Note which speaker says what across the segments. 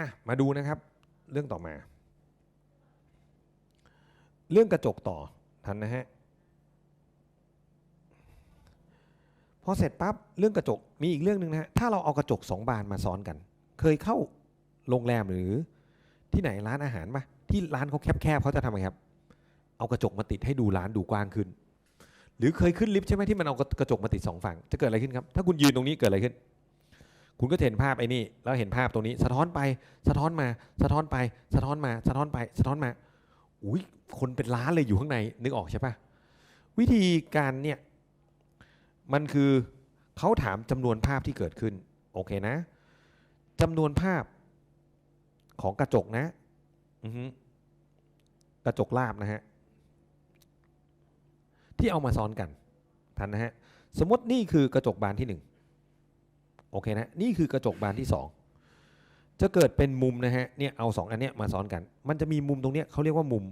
Speaker 1: อะมาดูนะครับ เรื่องต่อมา เรื่องกระจกต่อทันนะฮะพอเสร็จปั๊บเรื่องกระจกมีอีกเรื่องหนึ่งนะฮะถ้าเราเอากระจกสองบานมาซ้อนกัน เคยเข้าโรงแรมหรือที่ไหนร้านอาหารปะที่ร้านเขาแคบๆเขาจะทำไงครับ เอากระจกมาติดให้ดูร้านดูกว้างขึ้น หรือเคยขึ้นลิฟต์ใช่ไหมที่มันเอากระจกมาติดสองฝั่งจะเกิดอะไรขึ้นครับ ถ้าคุณยืนตรงนี้เกิดอะไรขึ้น คุณก็เห็นภาพไอ้นี่แล้วเห็นภาพตรงนี้ สะท้อนไปสะท้อนมา สะท้อนไป สะท้อนมา สะท้อนไป สะท้อนมาอุ้ยคนเป็นล้านเลยอยู่ข้างในนึกออกใช่ปะวิธีการเนี่ยมันคือเขาถามจำนวนภาพที่เกิดขึ้นโอเคนะจำนวนภาพของกระจกนะอืกระจกลาบนะฮะที่เอามาซ้อนกันทันนะฮะสมมตินี่คือกระจกบานที่หนึ่ง โอเคนะนี่คือกระจกบานที่สองจะเกิดเป็นมุมนะฮะเนี่ยเอาสองอันเนี้ยมาซ้อนกัน มันจะมีมุมตรงเนี้ยเขาเรียกว่ามุม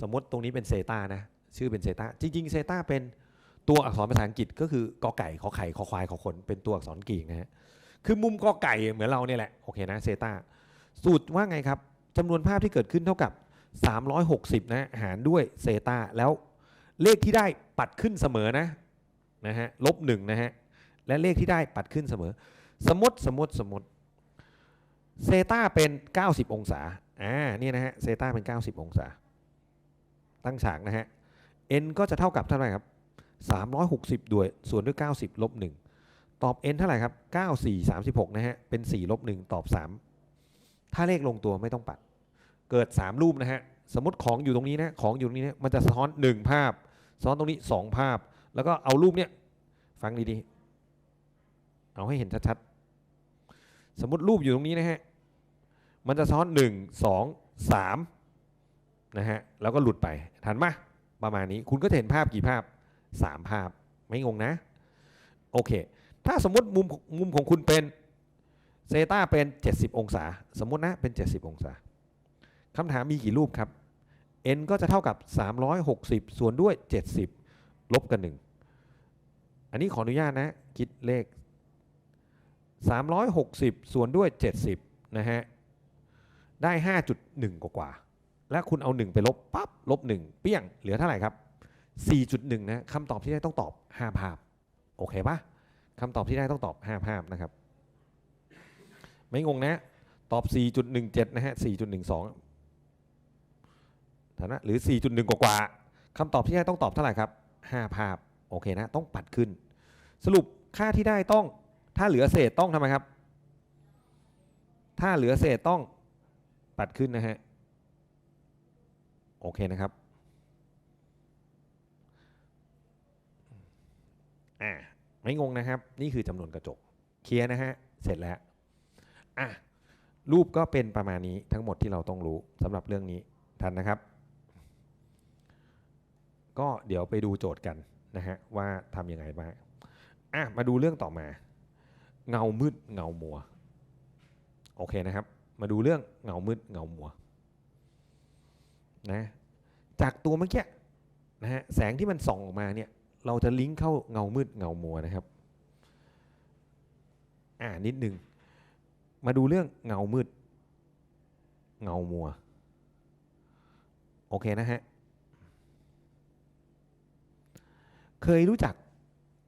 Speaker 1: สมมติตรงนี้เป็นเซตานะชื่อเป็นเซตาจริงๆเซตาเป็นตัวอักษรภาษาอังกฤษก็คือกอไก่ขอไข่ขอควายขอคนเป็นตัวอักษรกรีกนะฮะคือมุมกอไก่เหมือนเราเนี่ยแหละโอเคนะเซตาสูตรว่าไงครับจำนวนภาพที่เกิดขึ้นเท่ากับ 360 นะหารด้วยเซตาแล้วเลขที่ได้ปัดขึ้นเสมอนะนะฮะลบหนึ่งนะฮะ และเลขที่ได้ปัดขึ้นเสมอ สมมติสมมติสมมติเซตาเป็น 90 องศาอ่านี่นะฮะเซตาเป็น 90 องศา ตั้งฉากนะฮะ n ก็จะเท่ากับเท่าไหร่ครับ 360 ด้วยส่วนด้วย 90 ลบ 1 ตอบ n เท่าไหร่ครับ 94 36 นะฮะ เป็น 4 ลบ 1 ตอบ 3 ถ้าเลขลงตัวไม่ต้องปัด เกิด 3 รูปนะฮะ สมมติของอยู่ตรงนี้นะ ของอยู่ตรงนี้นะมันจะสะท้อน 1 ภาพ ซ้อนตรงนี้ 2 ภาพ แล้วก็เอารูปเนี้ย ฟังดีๆ เอาให้เห็นชัดๆ สมมติรูปอยู่ตรงนี้นะฮะ มันจะซ้อน 1 2 3 นะฮะ แล้วก็หลุดไป ทันไหมประมาณนี้ คุณก็จะเห็นภาพกี่ภาพ 3 ภาพ ไม่งงนะ โอเค ถ้าสมมติมุมมุมของคุณเป็นเซตาเป็น 70 องศา สมมตินะ เป็น 70 องศาคำถามมีกี่รูปครับ n ก็จะเท่ากับ 360 ส่วนด้วย 70 ลบกัน 1 อันนี้ขออนุญาตนะ คิดเลข 360 ส่วนด้วย 70 นะฮะ ได้ 5.1 กว่าๆและคุณเอา 1 ไปลบปั๊บลบ 1 เปี้ยง เหลือเท่าไหร่ครับ 4.1 นะคำตอบที่ได้ต้องตอบ 5 ภาพ โอเคปะคำตอบที่ได้ต้องตอบ 5 ภาพนะครับ ไม่งงนะ ตอบ 4.17 นะฮะ 4.12 ฐานะหรือ 4.1 กว่าๆคำตอบที่ได้ต้องตอบเท่าไหร่ครับ 5 ภาพ โอเคนะ ต้องปัดขึ้น สรุปค่าที่ได้ต้อง ถ้าเหลือเศษต้องทำไมครับ ถ้าเหลือเศษต้องปัดขึ้นนะฮะ โอเคนะครับอ่าไม่งงนะครับ นี่คือจำนวนกระจก เคลียร์นะฮะ เสร็จแล้วอะรูปก็เป็นประมาณนี้ทั้งหมดที่เราต้องรู้สำหรับเรื่องนี้ทันนะครับ ก็เดี๋ยวไปดูโจทย์กันนะฮะว่าทำยังไงบ้างอะมาดูเรื่องต่อมา เงามืดเงามัว โอเคนะครับ มาดูเรื่องเงามืดเงามัวนะจากตัวเมื่อกี้นะฮะแสงที่มันส่องออกมาเนี่ยเราจะลิงก์เข้าเงามืดเงามัวนะครับอ่านิดนึงมาดูเรื่องเงามืด เงามัว โอเคนะฮะ เคยรู้จัก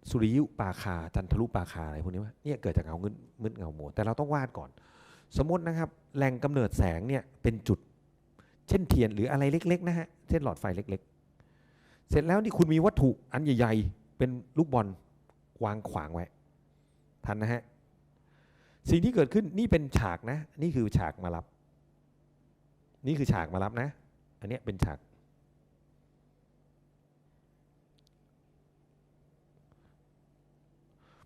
Speaker 1: สุริยุปราคาจันทรุปราคาอะไรพวกนี้ไหมเนี่ยเกิดจากเงามืดมืดเงาหมัวแต่เราต้องวาดก่อน สมมตินะครับแหล่งกำเนิดแสงเนี่ยเป็นจุด เช่นเทียนหรืออะไรเล็กๆนะฮะเช่นหลอดไฟเล็ก ๆ เสร็จแล้วนี่คุณมีวัตถุอันใหญ่ ๆ เป็นลูกบอลวางขวางไว้ทันนะฮะสิ่งที่เกิดขึ้นนี่เป็นฉากนะ นี่คือฉากมารับ นี่คือฉากมารับนะ อันเนี้ยเป็นฉาก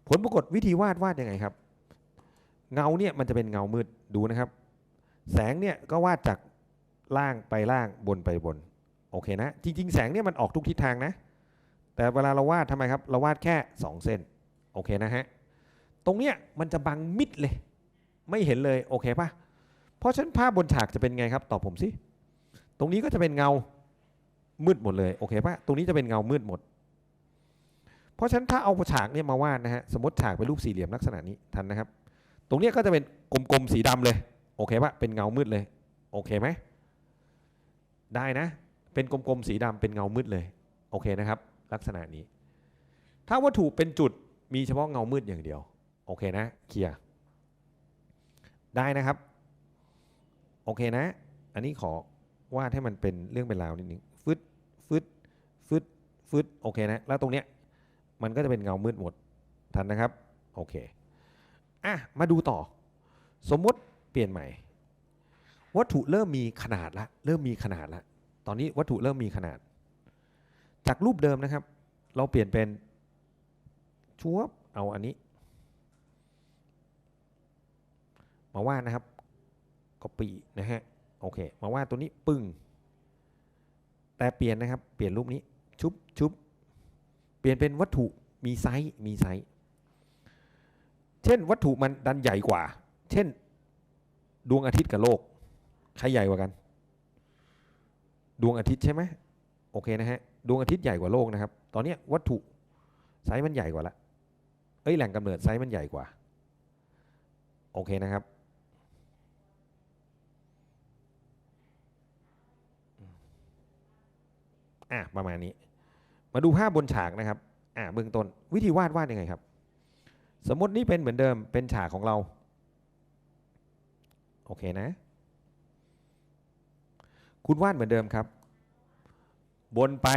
Speaker 1: ผลปรากฏวิธีวาดวาดยังไงครับ เงาเนี่ยมันจะเป็นเงามืดดูนะครับ แสงเนี่ยก็วาดจากล่างไปล่างบนไปบนโอเคนะ จริง ๆ แสงเนี่ยมันออกทุกทิศทางนะ แต่เวลาเราวาดทำไมครับ เราวาดแค่ 2 เส้นโอเคนะฮะตรงเนี้ยมันจะบังมิดเลย ไม่เห็นเลยโอเคปะเพราะฉะนั้นภาพบนฉากจะเป็นไงครับตอบผมสิตรงนี้ก็จะเป็นเงามืดหมดเลยโอเคปะตรงนี้จะเป็นเงามืดหมด เพราะฉะนั้นถ้าเอาฉากเนี่ยมาวาดนะฮะสมมติฉากเป็นรูปสี่เหลี่ยมลักษณะนี้ทันนะครับ ตรงเนี้ยก็จะเป็นกลมๆสีดำเลยโอเคปะเป็นเงามืดเลยโอเคไหมได้นะ เป็นกลมๆสีดำเป็นเงามืดเลยโอเคนะครับ ลักษณะนี้ ถ้าวัตถุเป็นจุดมีเฉพาะเงามืดอย่างเดียวโอเคนะเคลียร์ได้นะครับโอเคนะ อันนี้ขอวาดให้มันเป็นเรื่องเป็นราวนิดนึงฟึดฟึดฟึดฟึดโอเคนะ แล้วตรงเนี้ย มันก็จะเป็นเงามืดหมดทันนะครับโอเคอะมาดูต่อ สมมติเปลี่ยนใหม่ วัตถุเริ่มมีขนาดละเริ่มมีขนาดละตอนนี้วัตถุเริ่มมีขนาด จากรูปเดิมนะครับ เราเปลี่ยนเป็นชัวบเอาอันนี้ มาวาดนะครับ copy นะฮะโอเคมาวาดตัวนี้ปึ้งแต่เปลี่ยนนะครับ เปลี่ยนรูปนี้ชุบชุบ ปลี่ยนเป็นวัตถุมีไซส์มีไซส์ เช่นวัตถุมันดันใหญ่กว่า เช่น ดวงอาทิตย์กับโลก ใครใหญ่กว่ากัน ดวงอาทิตย์ใช่ไหมโอเคนะฮะ ดวงอาทิตย์ใหญ่กว่าโลกนะครับ ตอนนี้วัตถุไซส์มันใหญ่กว่าละเอ้ยแหล่งกำเนิดไซส์มันใหญ่กว่า โอเคนะครับ อะประมาณนี้ มาดูภาพบนฉากนะครับอะเบื้องต้นวิธีวาดวาดยังไงครับ สมมตินี่เป็นเหมือนเดิมเป็นฉากของเรา โอเคนะ คุณวาดเหมือนเดิมครับ บนไป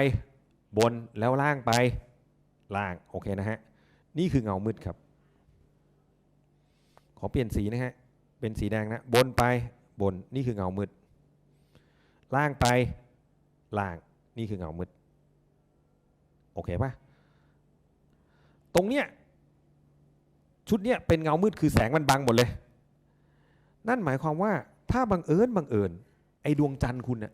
Speaker 1: บนแล้วล่างไป ล่างโอเคนะฮะนี่คือเงามืดครับ ขอเปลี่ยนสีนะฮะเป็นสีแดงนะบนไปบนนี่คือเงามืดล่างไปล่างนี่คือเงามืด โอเคปะตรงเนี้ยชุดเนี้ยเป็นเงามืดคือแสงมันบังหมดเลย นั่นหมายความว่าถ้าบังเอิญบังเอิญไอ้ดวงจันทร์คุณน่ะ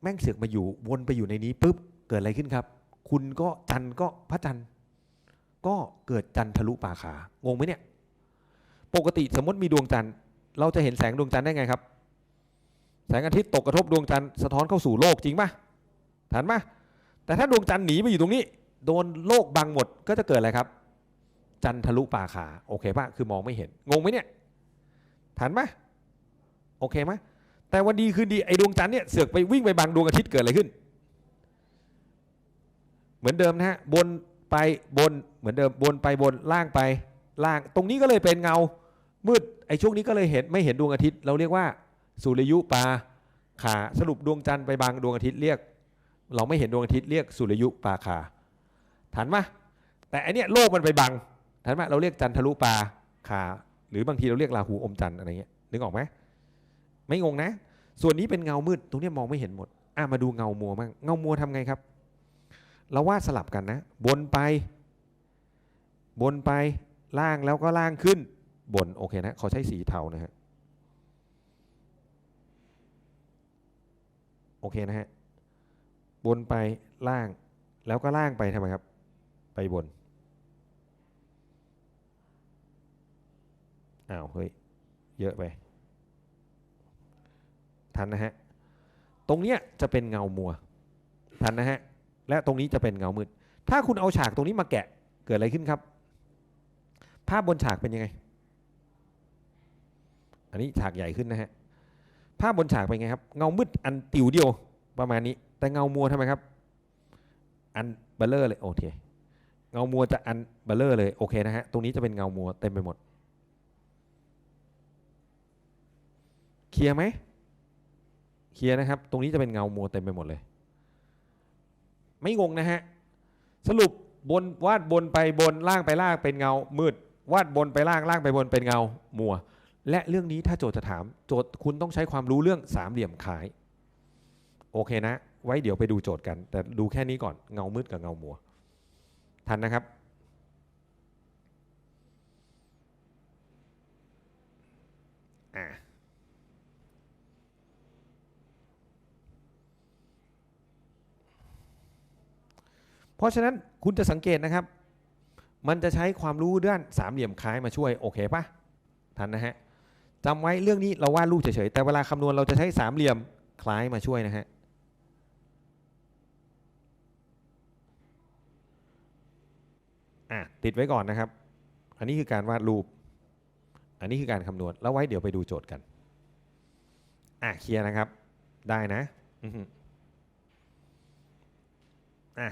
Speaker 1: แม่งเสือกมาอยู่วนไปอยู่ในนี้ปุ๊บเกิดอะไรขึ้นครับ คุณก็จันทร์ก็พระจันทร์ก็เกิดจันทรุปราคางงไหมเนี่ย ปกติสมมติมีดวงจันทร์เราจะเห็นแสงดวงจันทร์ได้ไงครับ แสงอาทิตย์ตกกระทบดวงจันทร์สะท้อนเข้าสู่โลกจริงปะทันปะ แต่ถ้าดวงจันทร์หนีไปอยู่ตรงนี้ โดนโลกบังหมดก็จะเกิดอะไรครับ จันทรุปราคาโอเคปะคือมองไม่เห็นงงไหมเนี่ยทันปะโอเคไหมแต่วันดีคืนดีไอ้ดวงจันทร์เนี่ยเสือกไปวิ่งไปบังดวงอาทิตย์เกิดอะไรขึ้น เหมือนเดิมนะฮะบนไปบนเหมือนเดิมบนไปบนล่างไปล่าง ตรงนี้ก็เลยเป็นเงามืดไอ้ช่วงนี้ก็เลยเห็นไม่เห็นดวงอาทิตย์ เราเรียกว่าสุริยุปาขาสรุปดวงจันทร์ไปบังดวงอาทิตย์เรียก เราไม่เห็นดวงอาทิตย์เรียกสุริยุปราคาทันไหมแต่อันเนี้ยโลกมันไปบังทันไหมเราเรียกจันทรุปราคา หรือบางทีเราเรียกราหูอมจันทร์อะไรเงี้ยนึกออกไหมไม่งงนะ ส่วนนี้เป็นเงามืดตรงนี้มองไม่เห็นหมดอะมาดูเงามัวมั่งเงามัวทำไงครับ เราวาดสลับกันนะ บนไป บนไปล่างแล้วก็ล่างขึ้น บนโอเคนะเขาใช้สีเทานะฮะโอเคนะฮะ บนไปล่างแล้วก็ล่างไปทำไมครับ ไปบนอ้าวเฮ้ยเยอะไปทันนะฮะตรงเนี้ยจะเป็นเงามัวทันนะฮะและตรงนี้จะเป็นเงามืด ถ้าคุณเอาฉากตรงนี้มาแกะเกิดอะไรขึ้นครับ ภาพบนฉากเป็นยังไง อันนี้ฉากใหญ่ขึ้นนะฮะภาพบนฉากเป็นไงครับ เงามืดอันติวเดียวประมาณนี้ แต่เงามัวทำไมครับ อันเบลเลอร์เลยโอเค เงามัวจะอันเบลเลอร์เลยโอเคนะฮะ ตรงนี้จะเป็นเงามัวเต็มไปหมด เคลียร์ไหม เคลียร์นะครับ ตรงนี้จะเป็นเงามัวเต็มไปหมดเลย ไม่งงนะฮะ สรุปบนวาดบนไปบนล่างไปล่างเป็นเงา มืด วาดบนไปล่างล่างไปบนเป็นเงามัว และเรื่องนี้ถ้าโจทย์จะถาม โจทย์คุณต้องใช้ความรู้เรื่องสามเหลี่ยมคล้าย โอเคนะ ไว้เดี๋ยวไปดูโจทย์กัน แต่ดูแค่นี้ก่อนเงามืดกับเงามัว ทันนะครับ อะเพราะฉะนั้นคุณจะสังเกตนะครับ มันจะใช้ความรู้ด้านสามเหลี่ยมคล้ายมาช่วยโอเคปะทันนะฮะจำไว้เรื่องนี้เราวาดรูปเฉยๆแต่เวลาคำนวณเราจะใช้สามเหลี่ยมคล้ายมาช่วยนะฮะ อะติดไว้ก่อนนะครับ อันนี้คือการวาดรูป อันนี้คือการคำนวณ แล้วไว้เดี๋ยวไปดูโจทย์กัน อะเคลียร์นะครับ ได้นะอือฮึอะ